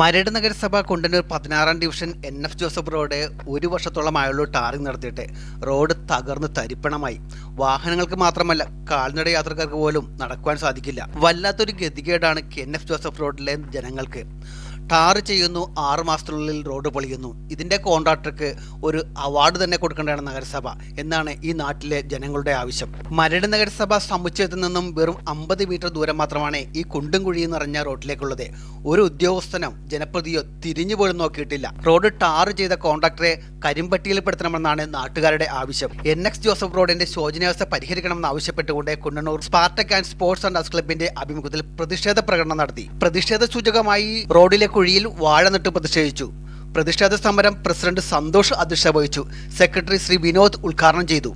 മരട് നഗരസഭ കൊണ്ടന്നൂർ പതിനാറാം division N F Joseph road ഒരു വർഷത്തോളമായുള്ള ടാറിങ് നടത്തിയിട്ട്. റോഡ് തകർന്ന് തരിപ്പണമായി. വാഹനങ്ങൾക്ക് മാത്രമല്ല കാൽനട യാത്രക്കാർക്ക് പോലും നടക്കുവാൻ സാധിക്കില്ല. വല്ലാത്തൊരു ഗതികേടാണ് എൻ എഫ് ജോസഫ് റോഡിലെ ജനങ്ങൾക്ക്. ടാർ ചെയ്യുന്നു ആറു മാസത്തിനുള്ളിൽ റോഡ് പൊളിയുന്നു. ഇതിന്റെ കോൺട്രാക്ടർക്ക് ഒരു അവാർഡ് തന്നെ കൊടുക്കേണ്ടതാണ് നഗരസഭ എന്നാണ് ഈ നാട്ടിലെ ജനങ്ങളുടെ ആവശ്യം. മരട് നഗരസഭ സമുച്ചയത്തിൽ നിന്നും വെറും അമ്പത് മീറ്റർ ദൂരം മാത്രമാണ് ഈ കുണ്ടും കുഴിയും നിറഞ്ഞ റോഡിലേക്കുള്ളത്. ഒരു ഉദ്യോഗസ്ഥനോ ജനപ്രതിയോ തിരിഞ്ഞു പോലും നോക്കിയിട്ടില്ല. റോഡ് ടാർ ചെയ്ത കോൺട്രാക്ടറെ കരിമ്പട്ടിയിൽപ്പെടുത്തണമെന്നാണ് നാട്ടുകാരുടെ ആവശ്യം. എൻ. എക്സ്. ജോസഫ് റോഡിന്റെ ശോചനീയാവസ്ഥ പരിഹരിക്കണമെന്ന് ആവശ്യപ്പെട്ടുകൊണ്ട് Kundannoor Spartak and sports and ക്ലബിന്റെ ആഭിമുഖ്യത്തിൽ പ്രതിഷേധ പ്രകടനം നടത്തി. പ്രതിഷേധ സൂചകമായി റോഡിലെ കുഴിയിൽ വാഴ നട്ട് പ്രതിഷേധിച്ചു പ്രതിഷേധ സമരം പ്രസിഡന്റ് സന്തോഷ് അധ്യക്ഷത വഹിച്ചു. സെക്രട്ടറി ശ്രീ വിനോദ് ഉദ്ഘാടനം ചെയ്തു.